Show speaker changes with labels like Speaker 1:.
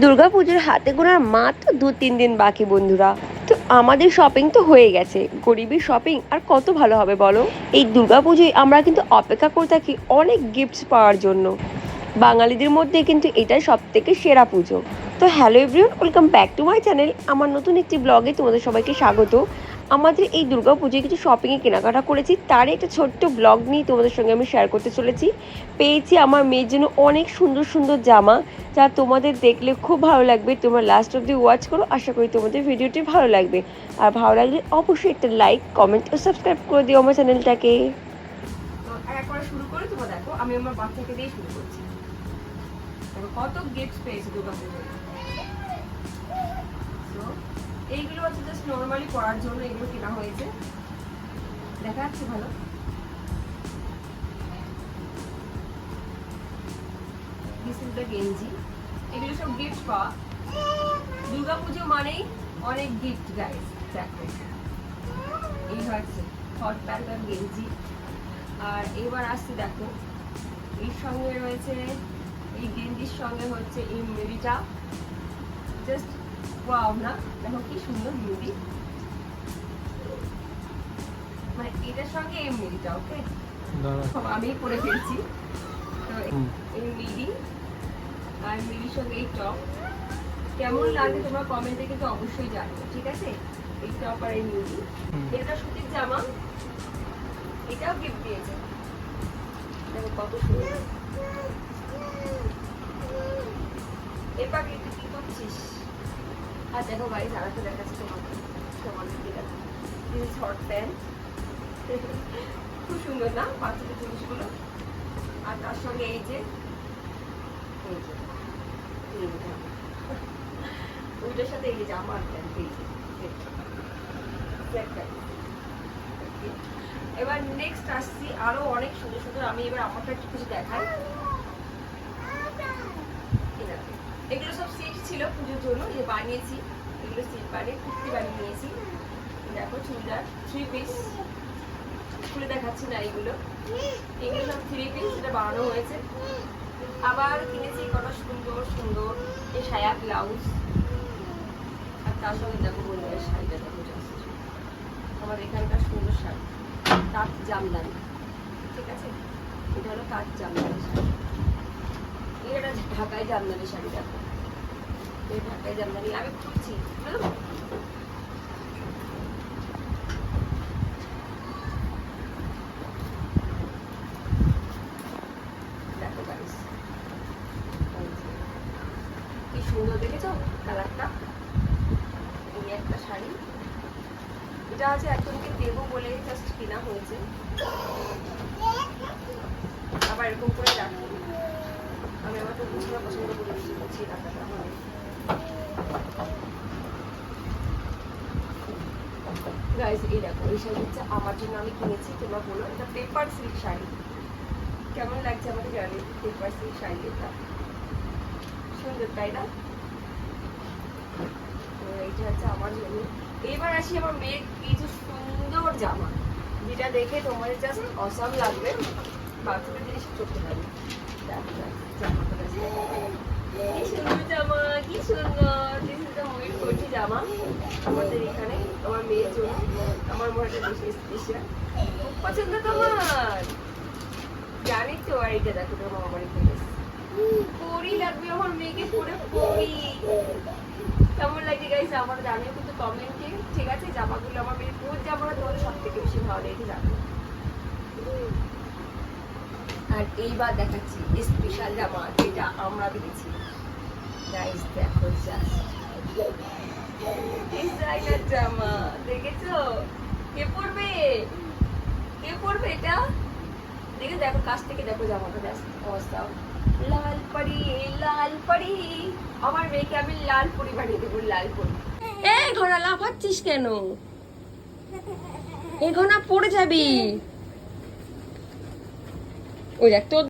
Speaker 1: দুর্গাপুজোর হাতে গোনার মাত্র দু, তিন দিন বাকি, বন্ধুরা। তো আমাদের শপিং তো হয়ে গেছে। গরিবের শপিং আর কত ভালো হবে বলো? এই দুর্গাপুজোয় আমরা কিন্তু অপেক্ষা করে থাকি অনেক গিফটস পাওয়ার জন্য। বাঙালিদের মধ্যে কিন্তু এটাই সব থেকে সেরা পুজো। তো hello everyone welcome back to my channel আমার নতুন একটি ব্লগে তোমাদের সবাইকে স্বাগত। আমাদের এই দুর্গা পুজোয় কিছু শপিংয়ে কেনাকাটা করেছি। তার একটা ছোট্ট ব্লগ নিয়ে তোমাদের সঙ্গে আমি শেয়ার করতে চলেছি। পেয়েছি আমার মেয়ের জন্য অনেক সুন্দর সুন্দর জামা, যা তোমাদের দেখলে খুব ভালো লাগবে। তোমরা লাস্ট অব্দি ওয়াচ করো। আশা করি তোমাদের ভিডিওটি ভালো লাগবে। আর ভালো লাগলে অবশ্যই একটা লাইক কমেন্ট ও সাবস্ক্রাইব করে দিও আমার চ্যানেলটাকে
Speaker 2: আমি আমার বাচ্চাকে দিয়ে শুরু করছি। কত গিফট পেয়েছি দুর্গা এইগুলো হচ্ছে জাস্ট নর্মালি পড়ার জন্য এগুলো কেনা হয়েছে। দেখা যাচ্ছে ভালো। গেঞ্জি এগুলো সব গিফট পাওয়া। দুর্গা পুজো মানেই অনেক গিফট গাইস দেখো। এই হচ্ছে হট প্যান্ট আর গেঞ্জি আর এবার আসছি দেখো এর সঙ্গে রয়েছে, এই গেঞ্জির সঙ্গে হচ্ছে এই মুড়িটা। জাস্ট ওয়াও না? দেখো কি সুন্দর মুড়ি মানে এটার সঙ্গে এই মুড়িটা ওকে আমি পরে ফেলছি। তো। এই মিডি আর মিডির সঙ্গে এই টপ কেমন লাগে তোমরা কমেন্টে কিন্তু অবশ্যই জানবে ঠিক আছে? এই টপ আর এই মিডি এটা সুতির জামা। এটাও গিফট দিয়েছে। দেখো কত সুন্দর। এবার কিন্তু কি করছিস? আর দেখো ভাই সারাতে দেখাচ্ছি তোমাকে। তোমাদেরকে দেখো। দিস ইজ হট প্যান্ট খুব সুন্দর না, বাচ্চাদের জিনিসগুলো? আর তার সঙ্গে এই যে এই যে ওইটার সাথে এই যে জামা প্যান্ট, এই যে। এবার নেক্সট আসছি আরও অনেক সুন্দর সুন্দর, আমি এবার আমারটা কিছু দেখাই এই দেখো। এগুলো সব সেট ছিল পুজোর জন্য, যে বানিয়েছি, এগুলো সেট বানিয়ে কুর্তি বানিয়ে নিয়েছি। দেখো চুড়িদার থ্রি পিস খুলে দেখাচ্ছি না এগুলো। এগুলো সব থ্রি পিস যেটা বানানো হয়েছে। আবার কিনেছি কত সুন্দর সুন্দর এই সায়া ব্লাউজ আর তার সঙ্গে দেখো বন্ধুরা শাড়িটা, দেখো। আমার এখানকার সুন্দর শাড়ি, তাঁত জামদানি। ঠিক আছে? এটা হলো তাঁত জামদানি শাড়ি। এটা ঢাকায় জামদানি শাড়ি, দেখো। এই ঢাকায় জামদানি আমি খুঁজছি। কি সুন্দর দেখেছ কালারটা এই একটা শাড়ি এটা আছে একজনকে দেবো বলে জাস্ট কেনা হয়েছে আবার এরকম করে রাখি আমি আমার তো বুঝতে পছন্দ করে করছি রাখাটা আমার গাইজ এই দেখো, এই শাড়ি হচ্ছে আমার জন্য আমি কিনেছি, তোমরা বলো, এটা পেপার সিল্ক শাড়ি। কেমন লাগছে আমাকে জানি পেপার সিল্ক শাড়ি এটা। সুন্দর, তাই না? তো এইটা হচ্ছে আমার জন্য। এবার আসি আমার মেয়ের কিছু সুন্দর জামা, যেটা দেখে তোমার জাস্ট অসম লাগবে। বাচ্চাদের জিনিস চোখে লাগবে জামাটা। কি সুন্দর জামা, কি সুন্দর। দিস জামা আমাদের এখানে, আমার মেয়ের জন্য। আমার মনে হয় বেশি স্পেশাল খুব পছন্দ তোমার? জানি তো, আর এটা দেখো, তোমার আমার মেয়েকে পরে, পরি। কেমন লাগে গাইস আমার জানিও কিন্তু কমেন্টে ঠিক আছে, জামাগুলো আমার মেয়ের, কোন জামাটা তোমাদের সব থেকে বেশি ভালো লেগে যাবে আর এইবার দেখাচ্ছি স্পেশাল জামা যেটা আমরা দিয়েছি গাইস দেখো জামা, দেখেছ? কে পরবে? কে পরবে এটা? দেখে দেখো, কাছ থেকে দেখো জামাটা অবস্থা। লাল পরি লাল পরি। আমার মেয়েকে আমি লাল পরি বানিয়ে দেবো, লাল পরি। এই ঘোড়া, লাফাচ্ছিস কেন? এ ঘোড়া পড়ে যাবি। ওই দেখ তোর